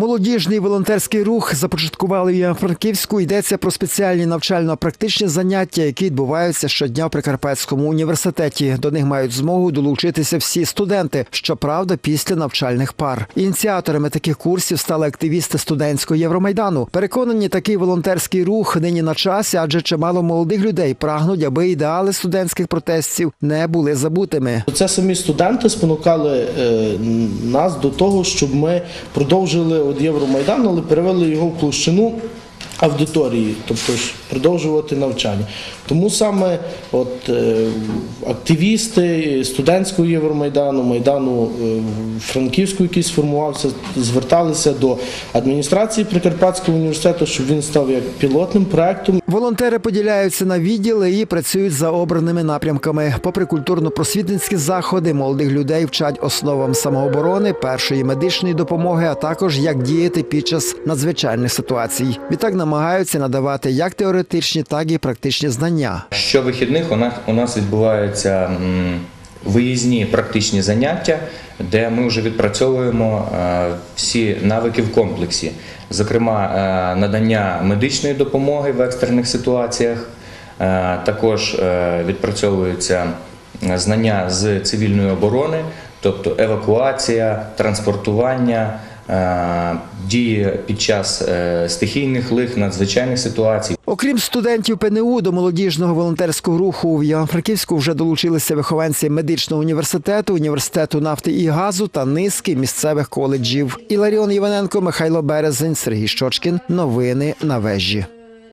Молодіжний волонтерський рух започаткували в Івано-Франківську. Йдеться про спеціальні навчально-практичні заняття, які відбуваються щодня в Прикарпатському університеті. До них мають змогу долучитися всі студенти, щоправда, після навчальних пар. Ініціаторами таких курсів стали активісти студентського Євромайдану. Переконані, такий волонтерський рух нині на часі, адже чимало молодих людей прагнуть, аби ідеали студентських протестів не були забутими. Це самі студенти спонукали е, нас до того, щоб ми продовжили от Євромайдану, але перевели його в площину аудиторії, тобто ж продовжувати навчання. Тому саме от, е, активісти студентського Євромайдану, Майдану е, Франківського, який сформувався, зверталися до адміністрації Прикарпатського університету, щоб він став як пілотним проектом Волонтери поділяються на відділи і працюють за обраними напрямками. Попри культурно-просвітницькі заходи, молодих людей вчать основам самооборони, першої медичної допомоги, а також як діяти під час надзвичайних ситуацій. Відтак намагаються надавати як теоретичні, так і практичні знання. Щовихідних у нас, у нас відбуваються виїзні практичні заняття, де ми вже відпрацьовуємо е, всі навики в комплексі, зокрема, е, надання медичної допомоги в екстрених ситуаціях, е, також відпрацьовуються знання з цивільної оборони, тобто евакуація, транспортування. Е, Дії під час е, стихійних лих, надзвичайних ситуацій. Окрім студентів ПНУ, до молодіжного волонтерського руху в Івано-Франківську вже долучилися вихованці медичного університету, університету нафти і газу та низки місцевих коледжів. Іларіон Іваненко, Михайло Березень, Сергій Щочкін. Новини на вежі.